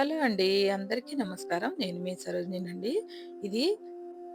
Hello అండి. అందరికీ నమస్కారం. నేను మీ సరోజినండి ఇది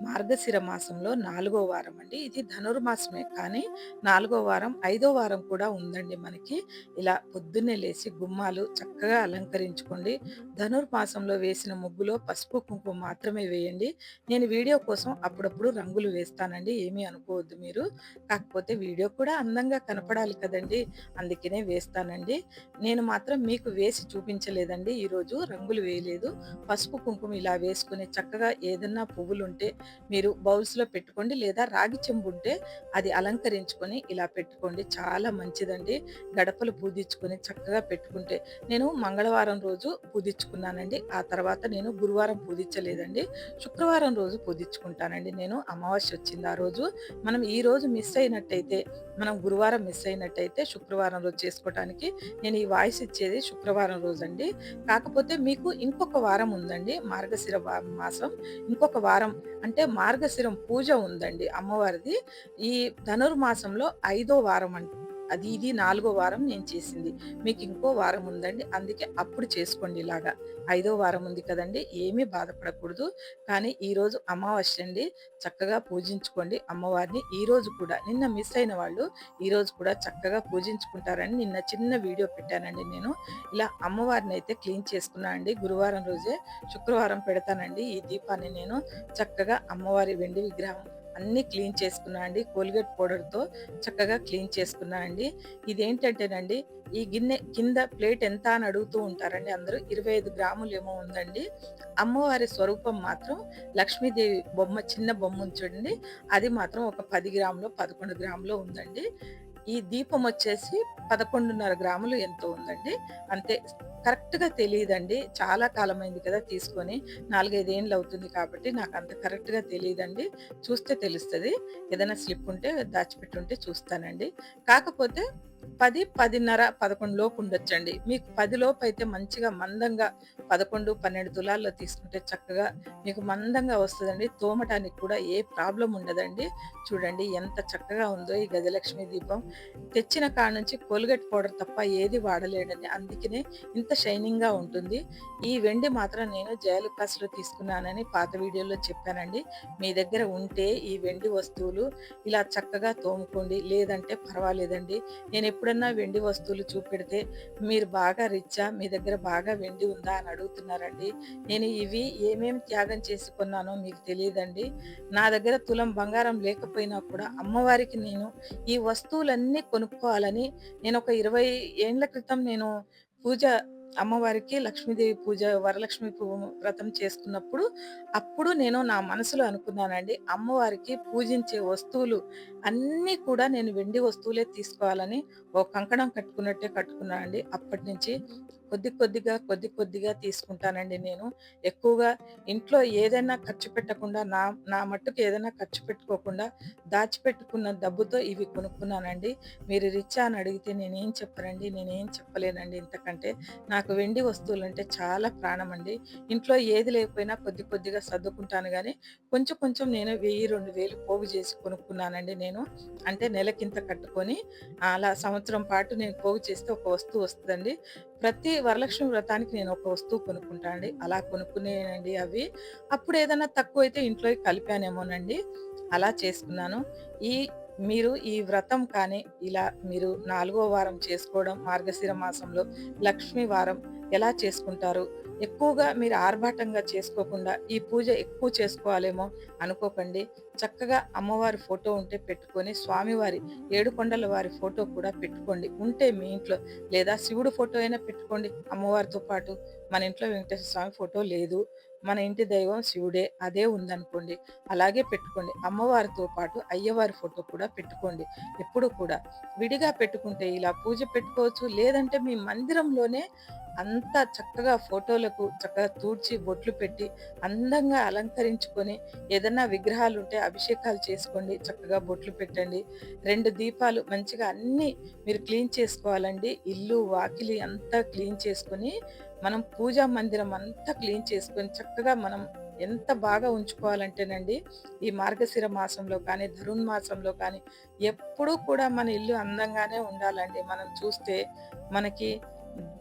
మార్గశిర మాసంలో నాలుగో వారం అండి. ఇది ధనుర్మాసమే కానీ నాలుగో వారం, ఐదో వారం కూడా ఉందండి మనకి. ఇలా పొద్దున్నే లేచి గుమ్మాలు చక్కగా అలంకరించుకోండి. ధనుర్మాసంలో వేసిన ముగ్గులో పసుపు, కుంకుమ మాత్రమే వేయండి. నేను వీడియో కోసం అప్పుడప్పుడు రంగులు వేస్తానండి. ఏమీ అనుకోవద్దు మీరు. కాకపోతే వీడియో కూడా అందంగా కనపడాలి కదండీ! అందుకనే వేస్తానండి. నేను మాత్రం మీకు వేసి చూపించలేదండి ఈరోజు. రంగులు వేయలేదు. పసుపు, కుంకుమ ఇలా వేసుకుని చక్కగా ఏదన్నా పువ్వులుంటే మీరు బౌల్స్‌లో పెట్టుకోండి. లేదా రాగి చెంబు ఉంటే అది అలంకరించుకొని ఇలా పెట్టుకోండి. చాలా మంచిదండి. గడపలు పూజించుకొని చక్కగా పెట్టుకుంటే నేను మంగళవారం రోజు పూజించుకున్నానండి. ఆ తర్వాత నేను గురువారం పూజించలేదండి. శుక్రవారం రోజు పూజించుకుంటానండి నేను. అమావాస్య వచ్చింది ఆ రోజు. మనం ఈ రోజు మిస్ అయినట్టయితే మనం గురువారం మిస్ అయినట్టయితే శుక్రవారం రోజు చేసుకోవటానికి నేను ఈ వాయిస్ ఇచ్చేది శుక్రవారం రోజండి. కాకపోతే మీకు ఇంకొక వారం ఉందండి. మార్గశిర మాసం ఇంకొక వారం అంటే మార్గశిరం పూజ ఉందండి అమ్మవారిది. ఈ ధనుర్మాసంలో ఐదో వారం అండి. అది ఇది నాలుగో వారం నేను చేసింది. మీకు ఇంకో వారం ఉందండి. అందుకే అప్పుడు చేసుకోండి ఇలాగా. ఐదో వారం ఉంది కదండి ఏమీ బాధపడకూడదు. కానీ ఈరోజు అమావాస్య అండి. చక్కగా పూజించుకోండి అమ్మవారిని. ఈరోజు కూడా నిన్న మిస్ అయిన వాళ్ళు ఈరోజు కూడా చక్కగా పూజించుకుంటారని నిన్న చిన్న వీడియో పెట్టానండి నేను. ఇలా అమ్మవారిని అయితే క్లీన్ చేసుకున్నా అండి. గురువారం రోజే శుక్రవారం పెడతానండి ఈ దీపాన్ని నేను. చక్కగా అమ్మవారి వెండి విగ్రహం అన్నీ క్లీన్ చేసుకున్నా అండి. కోల్గేట్ పౌడర్‌తో చక్కగా క్లీన్ చేసుకున్నా అండి. ఇదేంటంటేనండి ఈ గిన్నె కింద ప్లేట్ ఎంత అని అడుగుతూ ఉంటారండి అందరూ. 25 గ్రాములేమో ఉందండి. అమ్మవారి స్వరూపం మాత్రం లక్ష్మీదేవి బొమ్మ చిన్న బొమ్మ ఉంచండి అది మాత్రం ఒక పది గ్రాములో, 11 గ్రాములో ఉందండి. ఈ దీపం వచ్చేసి 11.5 గ్రాములు ఎంతో ఉందండి. అంతే కరెక్ట్‌గా తెలియదండి చాలా కాలమైంది కదా తీసుకొని. 4, 5 ఏండ్లు అవుతుంది కాబట్టి నాకు అంత కరెక్ట్‌గా తెలియదండి చూస్తే తెలుస్తుంది ఏదైనా స్లిప్ ఉంటే దాచిపెట్టుంటే చూస్తానండి. కాకపోతే 10, 10.5, 11 లోపు ఉండొచ్చండి. మీకు పది లోపు అయితే మంచిగా మందంగా 11, 12 తులాల్లో తీసుకుంటే చక్కగా మీకు మందంగా వస్తుందండి తోమటానికి కూడా ఏ ప్రాబ్లం ఉండదండి. చూడండి ఎంత చక్కగా ఉందో ఈ గజలక్ష్మి దీపం. తెచ్చిన కాడ నుంచి కోల్గేట్ పౌడర్ తప్ప ఏది వాడలేదండి. అందుకనే ఇంత షైనింగ్‌గా ఉంటుంది. ఈ వెండి మాత్రం నేను జయలుకాస్‌లో తీసుకున్నానని పాత వీడియోలో చెప్పానండి. మీ దగ్గర ఉంటే ఈ వెండి వస్తువులు ఇలా చక్కగా తోముకోండి. లేదంటే పర్వాలేదండి. నేను ఎప్పుడన్నా వెండి వస్తువులు చూపెడితే మీరు బాగా రిచ్చా? మీ దగ్గర బాగా వెండి ఉందా? అని అడుగుతున్నారండి. నేను ఇవి ఏమేమి త్యాగం చేసుకున్నానో మీకు తెలియదండి నా దగ్గర తులం బంగారం లేకపోయినా కూడా అమ్మవారికి నేను ఈ వస్తువులన్నీ కొనుక్కోవాలని నేను ఒక 20 ఏండ్ల క్రితం నేను పూజ అమ్మవారికి లక్ష్మీదేవి పూజ వరలక్ష్మి వ్రతం చేసుకున్నప్పుడు అప్పుడు నేను నా మనసులో అనుకున్నానండి. అమ్మవారికి పూజించే వస్తువులు అన్నీ కూడా నేను వెండి వస్తువులే తీసుకోవాలని ఓ కంకణం కట్టుకున్నట్టే కట్టుకున్నానండి. అప్పటినుంచి కొద్ది కొద్దిగా, కొద్ది కొద్దిగా తీసుకుంటానండి నేను. ఎక్కువగా ఇంట్లో ఏదైనా ఖర్చు పెట్టకుండా నా నా మట్టుకు ఏదైనా ఖర్చు పెట్టుకోకుండా దాచిపెట్టుకున్న డబ్బుతో ఇవి కొనుక్కున్నానండి. మీరు రిచ్చా అని అడిగితే నేనేం చెప్పనండి. నేనేం చెప్పలేనండి ఇంతకంటే. నాకు వెండి వస్తువులంటే చాలా ప్రాణం అండి ఇంట్లో ఏది లేకపోయినా కొద్ది కొద్దిగా సర్దుకుంటాను కానీ కొంచెం కొంచెం నేను వెయ్యి రెండు వేలు పోగు చేసి కొనుక్కున్నానండి నేను. అంటే నెలకింత కట్టుకొని అలా సంవత్సరం పాటు నేను పోగు చేస్తే ఒక వస్తువు వస్తుందండి ప్రతి వరలక్ష్మి వ్రతానికి నేను ఒక వస్తువు కొనుక్కుంటానండి. అలా కొనుక్కునేనండి అవి. అప్పుడు ఏదైనా తక్కువ అయితే ఇంట్లోకి కలిపానేమోనండి. అలా చేసుకున్నాను. ఈ మీరు ఈ వ్రతం కానీ ఇలా మీరు నాలుగో వారం చేసుకోవడం మార్గశిర మాసంలో లక్ష్మీ వారం ఎలా చేసుకుంటారు? ఎక్కువగా మీరు ఆర్భాటంగా చేసుకోకుండా ఈ పూజ ఎక్కువ చేసుకోవాలేమో అనుకోకండి. చక్కగా అమ్మవారి ఫోటో ఉంటే పెట్టుకొని స్వామివారి ఏడుకొండల వారి ఫోటో కూడా పెట్టుకోండి. ఉంటే మీ ఇంట్లో లేదా శివుడు ఫోటో అయినా పెట్టుకోండి అమ్మవారితో పాటు. మన ఇంట్లో వెంకటేశ్వర స్వామి ఫోటో లేదు. మన ఇంటి దైవం శివుడే. అదే ఉందనుకోండి. అలాగే పెట్టుకోండి. అమ్మవారితో పాటు అయ్యవారి ఫోటో కూడా పెట్టుకోండి. ఎప్పుడు కూడా. విడిగా పెట్టుకుంటే ఇలా పూజ పెట్టుకోవచ్చు. లేదంటే మీ మందిరంలోనే అంతా చక్కగా ఫోటోలకు చక్కగా తూడ్చి బొట్లు పెట్టి అందంగా అలంకరించుకొని ఏదన్నా విగ్రహాలుంటే అభిషేకాలు చేసుకోండి. చక్కగా బొట్లు పెట్టండి. రెండు దీపాలు మంచిగా అన్నీ మీరు క్లీన్ చేసుకోవాలండి. ఇల్లు, వాకిలి అంతా క్లీన్ చేసుకొని మనం పూజా మందిరం అంతా క్లీన్ చేసుకొని చక్కగా మనం ఎంత బాగా ఉంచుకోవాలంటేనండి ఈ మార్గశిర మాసంలో కానీ, ధనుర్మాసంలో కానీ ఎప్పుడూ కూడా మన ఇల్లు అందంగానే ఉండాలండి. మనం చూస్తే మనకి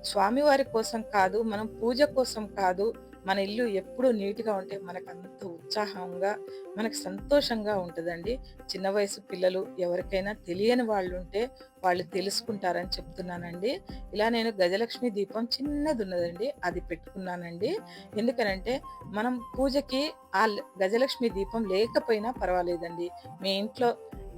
స్వామివారి కోసం కాదు, మనం పూజ కోసం కాదు, మన ఇల్లు ఎప్పుడూ నీట్‌గా ఉంటే మనకు అంత ఉత్సాహంగా, మనకు సంతోషంగా ఉంటుందండి చిన్న వయసు పిల్లలు ఎవరికైనా తెలియని వాళ్ళు ఉంటే వాళ్ళు తెలుసుకుంటారని చెప్తున్నానండి. ఇలా నేను గజలక్ష్మి దీపం చిన్నది ఉన్నదండి అది పెట్టుకున్నానండి. ఎందుకనంటే మనం పూజకి ఆ గజలక్ష్మి దీపం లేకపోయినా పర్వాలేదండి. మీ ఇంట్లో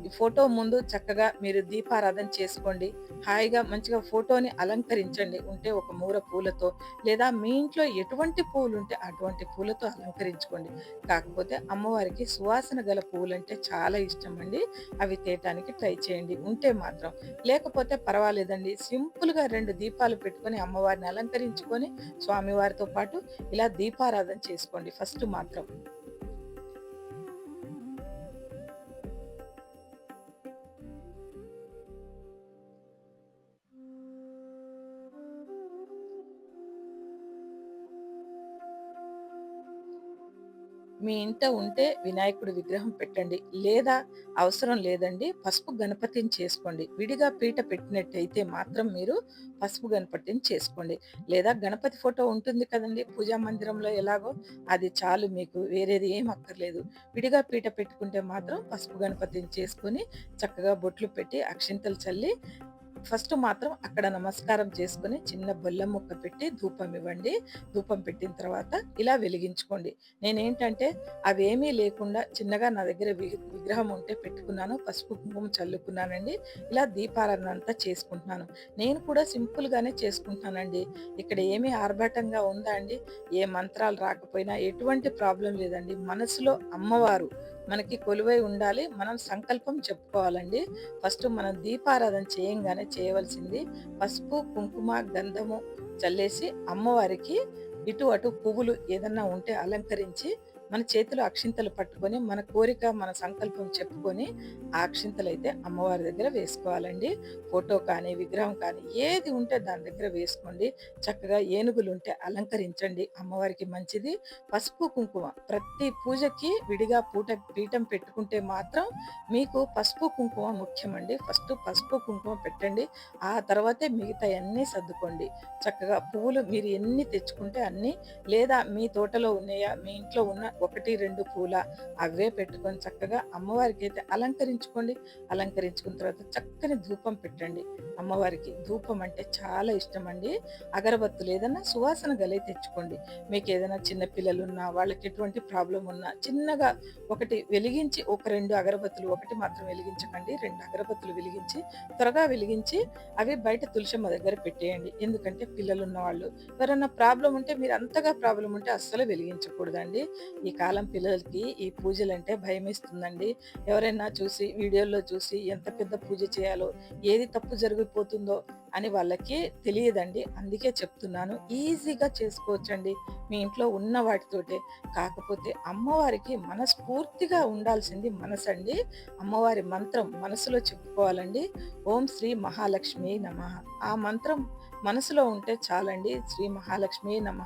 ఈ ఫోటో ముందు చక్కగా మీరు దీపారాధన చేసుకోండి. హాయిగా మంచిగా ఫోటోని అలంకరించండి. ఉంటే ఒక మూర పూలతో లేదా మీ ఇంట్లో ఎటువంటి పువ్వులుంటే అటువంటి పూలతో అలంకరించుకోండి. కాకపోతే అమ్మవారికి సువాసన గల పూలంటే చాలా ఇష్టం అండి అవి తేయటానికి ట్రై చేయండి. ఉంటే మాత్రం. లేకపోతే పర్వాలేదండి. సింపుల్‌గా రెండు దీపాలు పెట్టుకొని అమ్మవారిని అలంకరించుకొని స్వామివారితో పాటు ఇలా దీపారాధన చేసుకోండి ఫస్ట్ మాత్రం. మీ ఇంట ఉంటే వినాయకుడి విగ్రహం పెట్టండి. లేదా అవసరం లేదండి పసుపు గణపతిని చేసుకోండి. విడిగా పీట పెట్టినట్టయితే మాత్రం మీరు పసుపు గణపతిని చేసుకోండి. లేదా గణపతి ఫోటో ఉంటుంది కదండి పూజా మందిరంలో ఎలాగో అది చాలు మీకు. వేరేది ఏం అక్కర్లేదు. విడిగా పీట పెట్టుకుంటే మాత్రం పసుపు గణపతిని చేసుకొని చక్కగా బొట్లు పెట్టి అక్షింతలు చల్లి ఫస్ట్ మాత్రం అక్కడ నమస్కారం చేసుకొని చిన్న బొల్లం ముక్క పెట్టి ధూపం ఇవ్వండి. ధూపం పెట్టిన తర్వాత ఇలా వెలిగించుకోండి. నేనేంటంటే అవేమీ లేకుండా చిన్నగా నా దగ్గర వి విగ్రహం ఉంటే పెట్టుకున్నాను. పసుపు, కుంకుమ చల్లుకున్నానండి. ఇలా దీపారాధన అంతా చేసుకుంటున్నాను. నేను కూడా సింపుల్‌గానే చేసుకుంటున్నానండి. ఇక్కడ ఏమి ఆర్భాటంగా ఉందా అండి? ఏ మంత్రాలు రాకపోయినా ఎటువంటి ప్రాబ్లం లేదండి. మనసులో అమ్మవారు మనకి కొలువై ఉండాలి. మనం సంకల్పం చెప్పుకోవాలండి. ఫస్ట్ మనం దీపారాధన చేయంగానే చేయవలసింది పసుపు, కుంకుమ, గంధము చల్లేసి అమ్మవారికి ఇటు అటు పువ్వులు ఏదన్నా ఉంటే అలంకరించి మన చేతిలో అక్షింతలు పట్టుకొని మన కోరిక, మన సంకల్పం చెప్పుకొని ఆ అక్షింతలు అయితే అమ్మవారి దగ్గర వేసుకోవాలండి. ఫోటో కానీ, విగ్రహం కానీ ఏది ఉంటే దాని దగ్గర వేసుకోండి. చక్కగా ఏనుగులు ఉంటే అలంకరించండి. అమ్మవారికి మంచిది. పసుపు, కుంకుమ ప్రతి పూజకి విడిగా పూట పీఠం పెట్టుకుంటే మాత్రం మీకు పసుపు, కుంకుమ ముఖ్యమండి. ఫస్ట్ పసుపు, కుంకుమ పెట్టండి. ఆ తర్వాతే మిగతాయన్నీ సర్దుకోండి. చక్కగా పువ్వులు మీరు ఎన్ని తెచ్చుకుంటే అన్ని లేదా మీ తోటలో ఉన్నాయా మీ ఇంట్లో ఉన్న ఒకటి రెండు పూల అవే పెట్టుకొని చక్కగా అమ్మవారికి అయితే అలంకరించుకోండి. అలంకరించుకున్న తర్వాత చక్కని ధూపం పెట్టండి అమ్మవారికి. ధూపం అంటే చాలా ఇష్టం అండి అగరబత్తులు ఏదన్నా సువాసన గలై తెచ్చుకోండి. మీకు ఏదైనా చిన్న పిల్లలు ఉన్నా వాళ్ళకి ఎటువంటి ప్రాబ్లం ఉన్నా చిన్నగా ఒకటి వెలిగించి ఒక రెండు అగరబత్తులు ఒకటి మాత్రం వెలిగించకండి. రెండు అగరబత్తులు వెలిగించి త్వరగా వెలిగించి అవి బయట తులసమ్మ దగ్గర పెట్టేయండి. ఎందుకంటే పిల్లలున్న వాళ్ళు ఎవరన్నా ప్రాబ్లం ఉంటే మీరు అంతగా ప్రాబ్లం ఉంటే అస్సలు వెలిగించకూడదండి. ఈ కాలం పిల్లలకి ఈ పూజలు అంటే భయం భయమేస్తుందండి. ఎవరైనా చూసి వీడియోల్లో చూసి ఎంత పెద్ద పూజ చేయాలో, ఏది తప్పు జరిగిపోతుందో అని వాళ్ళకి తెలియదండి. అందుకే చెప్తున్నాను. ఈజీగా చేసుకోవచ్చండి. మీ ఇంట్లో ఉన్న వాటితోటే. కాకపోతే అమ్మవారికి మనస్ఫూర్తిగా ఉండాల్సింది మనసు అండి అమ్మవారి మంత్రం మనసులో చెప్పుకోవాలండి. ఓం శ్రీ మహాలక్ష్మి నమ ఆ మంత్రం మనసులో ఉంటే చాలండి. శ్రీ మహాలక్ష్మి నమ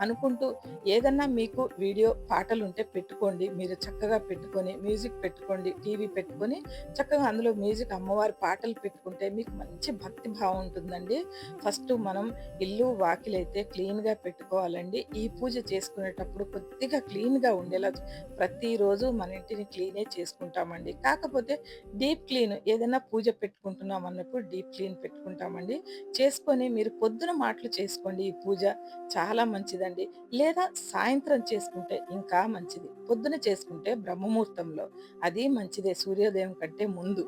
అనుకుంటూ ఏదన్నా మీకు వీడియో పాటలు ఉంటే పెట్టుకోండి. మీరు చక్కగా పెట్టుకొని మ్యూజిక్ పెట్టుకోండి. టీవీ పెట్టుకొని చక్కగా అందులో మ్యూజిక్ అమ్మవారి పాటలు పెట్టుకుంటే మీకు మంచి భక్తి భావం ఉంటుందండి. ఫస్ట్ మనం ఇల్లు, వాకిలైతే క్లీన్‌గా పెట్టుకోవాలండి. ఈ పూజ చేసుకునేటప్పుడు కొద్దిగా క్లీన్‌గా ఉండేలా ప్రతిరోజు మన ఇంటిని క్లీనే చేసుకుంటామండి. కాకపోతే డీప్ క్లీన్ ఏదైనా పూజ పెట్టుకుంటున్నాం అన్నప్పుడు డీప్ క్లీన్ పెట్టుకుంటామండి. చేసుకొని మీరు పొద్దున మాటలు చేసుకోండి ఈ పూజ. చాలా మంచిదండి. లేదా సాయంత్రం చేసుకుంటే ఇంకా మంచిది. పొద్దున చేసుకుంటే బ్రహ్మముహూర్తంలో అది మంచిదే సూర్యోదయం కంటే ముందు.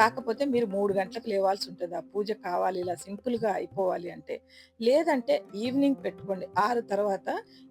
కాకపోతే మీరు మూడు గంటలకు లేవాల్సి ఉంటుంది ఆ పూజ కావాలి ఇలా సింపుల్‌గా అయిపోవాలి అంటే. లేదంటే ఈవినింగ్ పెట్టుకోండి. ఆరు తర్వాత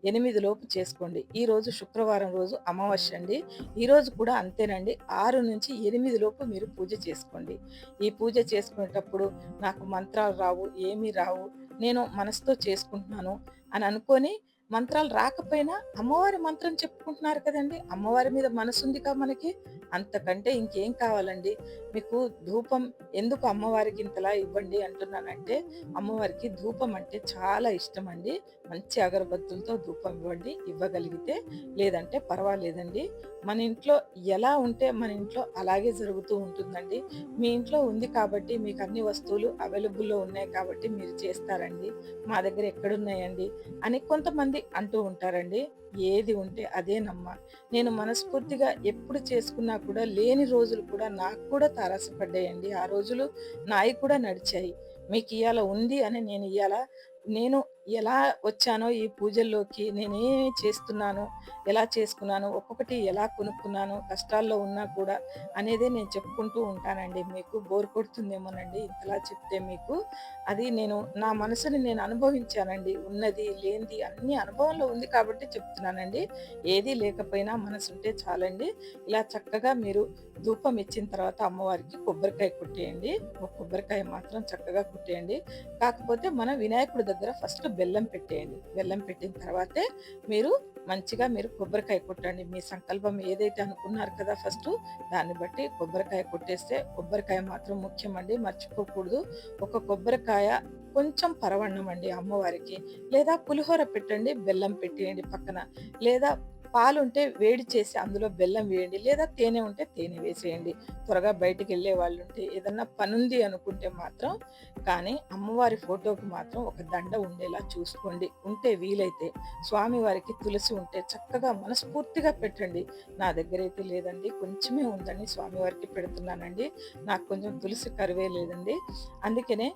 ఎనిమిది లోపు చేసుకోండి. ఈరోజు శుక్రవారం రోజు అమావాస్య అండి. ఈరోజు కూడా అంతేనండి. 6-8 లోపు మీరు పూజ చేసుకోండి. ఈ పూజ చేసుకునేటప్పుడు నాకు మంత్రాలు రావు, ఏమీ రావు. నేను మనసుతో చేసుకుంటున్నాను అని అనుకొని మంత్రాలు రాకపోయినా అమ్మవారి మంత్రం చెప్పుకుంటున్నారు కదండి అమ్మవారి మీద మనసుందిగా మనకి. అంతకంటే ఇంకేం కావాలండి. మీకు ధూపం ఎందుకు అమ్మవారికి ఇంతలా ఇవ్వండి అంటున్నానంటే, అమ్మవారికి ధూపం అంటే చాలా ఇష్టం అండి మంచి అగరబత్తులతో ధూపం ఇవ్వండి ఇవ్వగలిగితే లేదంటే పర్వాలేదండి. మన ఇంట్లో ఎలా ఉంటే మన ఇంట్లో అలాగే జరుగుతూ ఉంటుందండి. మీ ఇంట్లో ఉంది కాబట్టి మీకు అన్ని వస్తువులు అవైలబుల్లో ఉన్నాయి కాబట్టి మీరు చేస్తారండి. మా దగ్గర ఎక్కడున్నాయండి అని కొంతమంది అంటూ ఉంటారండి. ఏది ఉంటే అదే నమ్మ. నేను మనస్ఫూర్తిగా ఎప్పుడు చేసుకున్నా కూడా లేని రోజులు కూడా నాకు కూడా తారసపడ్డాయండి. ఆ రోజులు నాయి కూడా నడిచాయి. మీకు ఇవాళ ఉంది అని నేను ఇవాళ నేను ఎలా వచ్చానో ఈ పూజల్లోకి నేనేమి చేస్తున్నాను ఎలా చేసుకున్నాను ఒక్కొక్కటి ఎలా కొనుక్కున్నాను కష్టాల్లో ఉన్నా కూడా అనేదే నేను చెప్పుకుంటూ ఉంటానండి. మీకు బోర్ కొడుతుందేమోనండి ఇంతలా చెప్తే మీకు. అది నేను నా మనసుని నేను అనుభవించానండి. ఉన్నది లేనిది అన్ని అనుభవంలో ఉంది కాబట్టి చెప్తున్నానండి. ఏది లేకపోయినా మనసు ఉంటే చాలండి. ఇలా చక్కగా మీరు ధూపం ఇచ్చిన తర్వాత అమ్మవారికి కొబ్బరికాయ కుట్టేయండి. ఒక కొబ్బరికాయ మాత్రం చక్కగా కుట్టేయండి. కాకపోతే మన వినాయకుడి దగ్గర ఫస్ట్ బెల్లం పెట్టేయండి. బెల్లం పెట్టిన తర్వాతే మీరు మంచిగా మీరు కొబ్బరికాయ కొట్టండి. మీ సంకల్పం ఏదైతే అనుకున్నారు కదా ఫస్ట్ దాన్ని బట్టి కొబ్బరికాయ కొట్టేస్తే కొబ్బరికాయ మాత్రం ముఖ్యమండి. మర్చిపోకూడదు. ఒక కొబ్బరికాయ కొంచెం పరవన్నం అండి అమ్మవారికి. లేదా పులిహోర పెట్టండి. బెల్లం పెట్టేయండి పక్కన. లేదా పాలు ఉంటే వేడి చేసి అందులో బెల్లం వేయండి లేదా తేనె ఉంటే తేనె వేసేయండి. త్వరగా బయటికి వెళ్ళే వాళ్ళు ఉంటే ఏదన్నా పనుంది అనుకుంటే మాత్రం కానీ అమ్మవారి ఫోటోకి మాత్రం ఒక దండ ఉండేలా చూసుకోండి. ఉంటే వీలైతే స్వామివారికి తులసి ఉంటే చక్కగా మనస్ఫూర్తిగా పెట్టండి. నా దగ్గర అయితే లేదండి కొంచెమే ఉందని స్వామివారికి పెడుతున్నానండి. నాకు కొంచెం తులసి కరువే లేదండి. అందుకనే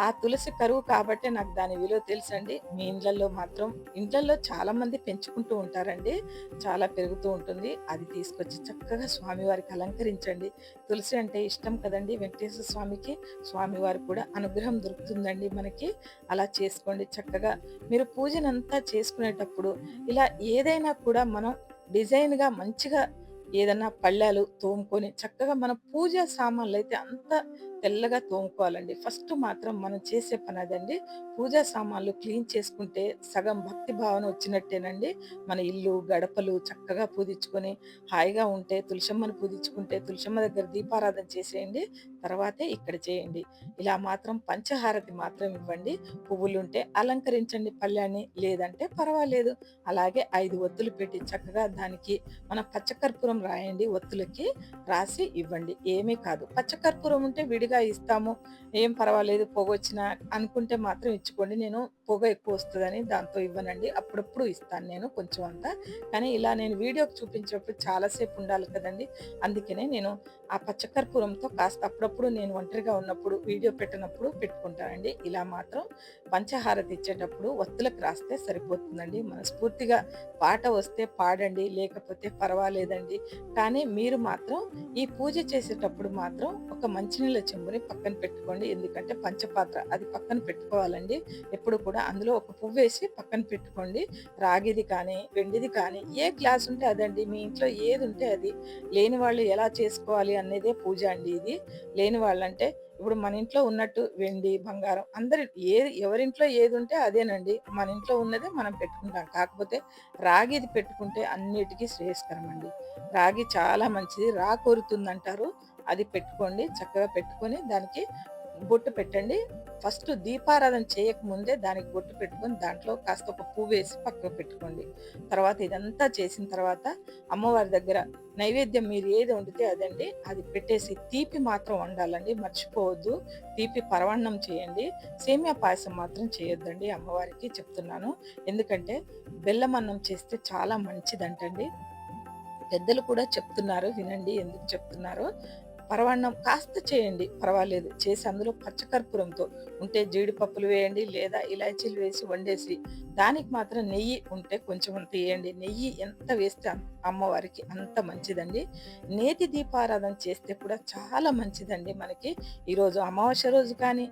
ఆ తులసి కరువు కాబట్టి నాకు దాని విలువ తెలుసండి. మీ ఇండ్లలో మాత్రం ఇండ్లలో చాలా మంది పెంచుకుంటూ ఉంటారండి. చాలా పెరుగుతూ ఉంటుంది. అది తీసుకొచ్చి చక్కగా స్వామివారికి అలంకరించండి. తులసి అంటే ఇష్టం కదండి వెంకటేశ్వర స్వామికి. స్వామివారు కూడా అనుగ్రహం దొరుకుతుందండి మనకి. అలా చేసుకోండి చక్కగా. మీరు పూజనంతా చేసుకునేటప్పుడు ఇలా ఏదైనా కూడా మనం డిజైన్గా మంచిగా ఏదన్నా పళ్ళాలు తోముకొని చక్కగా మన పూజ సామాన్లు అయితే అంత తెల్లగా తోముకోవాలండి. ఫస్ట్ మాత్రం మనం చేసే పని అదండి పూజా సామాన్లు క్లీన్ చేసుకుంటే సగం భక్తి భావన వచ్చినట్టేనండి. మన ఇల్లు గడపలు చక్కగా పూజించుకొని హాయిగా ఉంటే తులసమ్మను పూజించుకుంటే తులసమ్మ దగ్గర దీపారాధన చేసేయండి తర్వాతే ఇక్కడ చేయండి. ఇలా మాత్రం పంచహారతి మాత్రం ఇవ్వండి. పువ్వులు ఉంటే అలంకరించండి పళ్ళ్యాన్ని లేదంటే పర్వాలేదు. అలాగే ఐదు ఒత్తులు పెట్టి చక్కగా దానికి మన పచ్చకర్పూరం రాయండి ఒత్తులకి రాసి ఇవ్వండి. ఏమీ కాదు. పచ్చకర్పూరం ఉంటే విడిగా ఇస్తాము ఏం పర్వాలేదు పోగొచ్చిన అనుకుంటే మాత్రం ఇచ్చుకోండి. నేను పొగ ఎక్కువ వస్తుందని దాంతో ఇవ్వనండి. అప్పుడప్పుడు ఇస్తాను నేను కొంచెం అంతా. కానీ ఇలా నేను వీడియోకి చూపించినప్పుడు చాలాసేపు ఉండాలి కదండి. అందుకనే నేను ఆ పచ్చకర్పూరంతో కాస్త అప్పుడప్పుడు నేను ఒంటరిగా ఉన్నప్పుడు వీడియో పెట్టినప్పుడు పెట్టుకుంటానండి. ఇలా మాత్రం పంచహారతి ఇచ్చేటప్పుడు ఒత్తులకు రాస్తే సరిపోతుందండి. మనస్ఫూర్తిగా పాట వస్తే పాడండి లేకపోతే పర్వాలేదండి. కానీ మీరు మాత్రం ఈ పూజ చేసేటప్పుడు మాత్రం ఒక మంచినీళ్ళ చెంబుని పక్కన పెట్టుకోండి. ఎందుకంటే పంచపాత్ర అది పక్కన పెట్టుకోవాలండి. ఎప్పుడు కూడా అందులో ఒక పువ్వు వేసి పక్కన పెట్టుకోండి. రాగిది కానీ వెండిది కానీ ఏ గ్లాస్ ఉంటే అదండి. మీ ఇంట్లో ఏది ఉంటే అది. లేని వాళ్ళు ఎలా చేసుకోవాలి అనేదే పూజ అండి ఇది. లేని వాళ్ళంటే ఇప్పుడు మన ఇంట్లో ఉన్నట్టు వెండి బంగారం అందరి ఏది ఎవరింట్లో ఏది ఉంటే అదేనండి. మన ఇంట్లో ఉన్నదే మనం పెట్టుకుంటాం. కాకపోతే రాగిది పెట్టుకుంటే అన్నిటికీ శ్రేయస్కరం అండి. రాగి చాలా మంచిది. రా కోరుతుంది అంటారు అది పెట్టుకోండి. చక్కగా పెట్టుకొని దానికి బొట్టు పెట్టండి. ఫస్ట్ దీపారాధన చేయకముందే దానికి బొట్టు పెట్టుకొని దాంట్లో కాస్త ఒక పువ్వు వేసి పక్కకు పెట్టుకోండి. తర్వాత ఇదంతా చేసిన తర్వాత అమ్మవారి దగ్గర నైవేద్యం మీరు ఏది వండితే అదండి. అది పెట్టేసి తీపి మాత్రం వండాలండి. మర్చిపోవద్దు. తీపి పరవన్నం చేయండి. సేమియా పాయసం మాత్రం చేయొద్దండి అమ్మవారికి చెప్తున్నాను. ఎందుకంటే బెల్లం అన్నం చేస్తే చాలా మంచిదంటండి. పెద్దలు కూడా చెప్తున్నారు. వినండి ఎందుకు చెప్తున్నారో? పరవాన్నం కాస్త చేయండి పర్వాలేదు. చేసి అందులో పచ్చకర్పూరంతో ఉంటే జీడిపప్పులు వేయండి లేదా ఇలాచీలు వేసి వండేసి దానికి మాత్రం నెయ్యి ఉంటే కొంచెం అంత వేయండి. నెయ్యి ఎంత వేస్తే అమ్మవారికి అంత మంచిదండి. నేతి దీపారాధన చేస్తే కూడా చాలా మంచిదండి మనకి. ఈరోజు అమావాస్య రోజు కానీ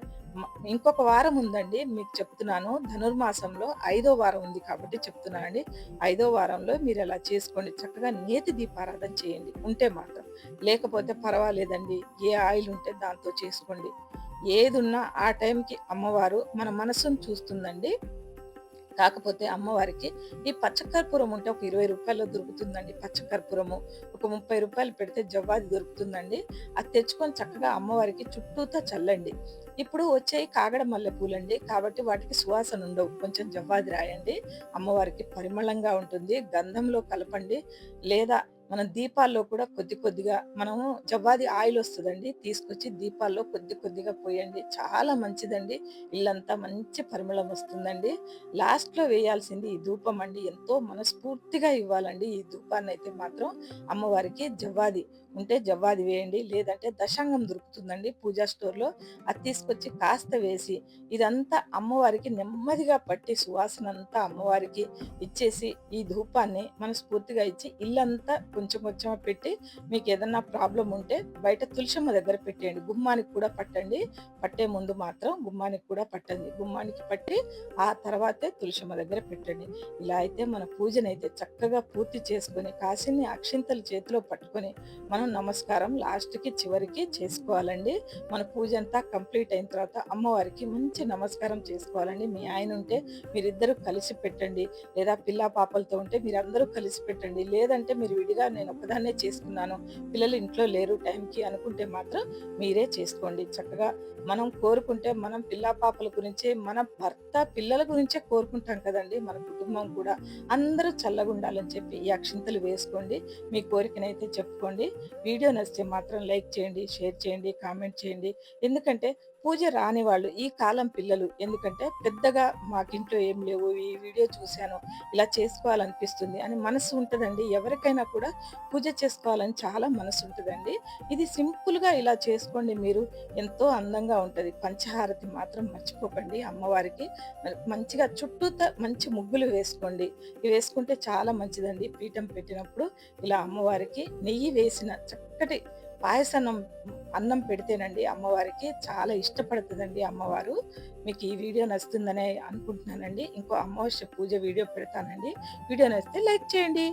ఇంకొక వారం ఉందండి మీకు చెప్తున్నాను. ధనుర్మాసంలో ఐదో వారం ఉంది కాబట్టి చెప్తున్నానండి ఐదో వారంలో మీరు ఎలా చేసుకోండి. చక్కగా నేతి దీపారాధన చేయండి. ఉంటే మాత్రం. లేకపోతే పర్వాలేదండి. ఏ ఆయిల్ ఉంటే దాంతో చేసుకోండి. ఏది ఉన్నా ఆ టైంకి అమ్మవారు మన మనసును చూస్తుందండి. కాకపోతే అమ్మవారికి ఈ పచ్చకర్పూరం ఉంటే ఒక ఇరవై రూపాయలు దొరుకుతుందండి పచ్చకర్పూరము. ఒక ముప్పై రూపాయలు పెడితే జవ్వాది దొరుకుతుందండి. అది తెచ్చుకొని చక్కగా అమ్మవారికి చుట్టూతా చల్లండి. ఇప్పుడు వచ్చేవి కాగడ మల్లె పూలండి. కాబట్టి వాటికి సువాసన ఉండవు. కొంచెం జవ్వాది రాయండి. అమ్మవారికి పరిమళంగా ఉంటుంది. గంధంలో కలపండి. లేదా మనం దీపాల్లో కూడా కొద్ది కొద్దిగా మనము జవ్వాది ఆయిల్ వస్తుందండి. తీసుకొచ్చి దీపాల్లో కొద్ది కొద్దిగా పోయండి. చాలా మంచిదండి. ఇల్లంతా మంచి పరిమళం వస్తుందండి. లాస్ట్లో వేయాల్సింది ఈ ధూపం అండి. ఎంతో మనస్ఫూర్తిగా ఇవ్వాలండి ఈ ధూపాన్ని అయితే మాత్రం. అమ్మవారికి జవ్వాది ఉంటే జవ్వాది వేయండి. లేదంటే దశాంగం దొరుకుతుందండి పూజా స్టోర్లో. అది తీసుకొచ్చి కాస్త వేసి ఇదంతా అమ్మవారికి నెమ్మదిగా పట్టి సువాసన అంతా అమ్మవారికి ఇచ్చేసి ఈ ధూపాన్ని మనస్ఫూర్తిగా ఇచ్చి ఇల్లంతా కొంచెం కొంచెం పెట్టి మీకు ఏదన్నా ప్రాబ్లం ఉంటే బయట తులసమ్మ దగ్గర పెట్టేయండి. గుమ్మానికి కూడా పట్టండి. పట్టే ముందు మాత్రం గుమ్మానికి కూడా పట్టండి. గుమ్మానికి పట్టి ఆ తర్వాతే తులసమ్మ దగ్గర పెట్టండి. ఇలా అయితే మన పూజనైతే చక్కగా పూర్తి చేసుకొని కాసిని అక్షింతలు చేతిలో పట్టుకొని మనం నమస్కారం. లాస్ట్కి చివరికి చేసుకోవాలండి. మన పూజ అంతా కంప్లీట్ అయిన తర్వాత అమ్మవారికి మంచి నమస్కారం చేసుకోవాలండి. మీ ఆయన ఉంటే మీరిద్దరూ కలిసి పెట్టండి. లేదా పిల్ల పాపలతో ఉంటే మీరందరూ కలిసి పెట్టండి. లేదంటే మీరు విడిగా నేను ఒకదాన్నే చేసుకున్నాను పిల్లలు ఇంట్లో లేరు టైంకి అనుకుంటే మాత్రం మీరే చేసుకోండి. చక్కగా మనం కోరుకుంటే మనం పిల్ల పాపల గురించే మన భర్త పిల్లల గురించే కోరుకుంటాం కదండి. మన కుటుంబం కూడా అందరూ చల్లగా ఉండాలని చెప్పి ఈ అక్షింతలు వేసుకోండి. మీ కోరికనైతే చెప్పుకోండి. వీడియో నచ్చితే మాత్రం లైక్ చేయండి షేర్ చేయండి కామెంట్ చేయండి. ఎందుకంటే పూజ రాని వాళ్ళు ఈ కాలం పిల్లలు. ఎందుకంటే పెద్దగా మాకింట్లో ఏం లేవు. ఈ వీడియో చూశాను. ఇలా చేసుకోవాలనిపిస్తుంది అని మనసు ఉంటుందండి. ఎవరికైనా కూడా పూజ చేసుకోవాలని చాలా మనసు ఉంటుందండి. ఇది సింపుల్గా ఇలా చేసుకోండి మీరు. ఎంతో అందంగా ఉంటుంది. పంచహారతి మాత్రం మర్చిపోకండి అమ్మవారికి. మంచిగా చుట్టూత మంచి ముగ్గులు వేసుకోండి. ఇవి వేసుకుంటే చాలా మంచిదండి. పీఠం పెట్టినప్పుడు ఇలా అమ్మవారికి నెయ్యి వేసిన చక్కటి పాయసం అన్నం పెడితేనండి అమ్మవారికి చాలా ఇష్టపడుతుందండి అమ్మవారు. మీకు ఈ వీడియో నచ్చుతుందనే అనుకుంటున్నానండి. ఇంకో అమావాస్య పూజ వీడియో పెడతానండి. వీడియో నచ్చితే లైక్ చేయండి.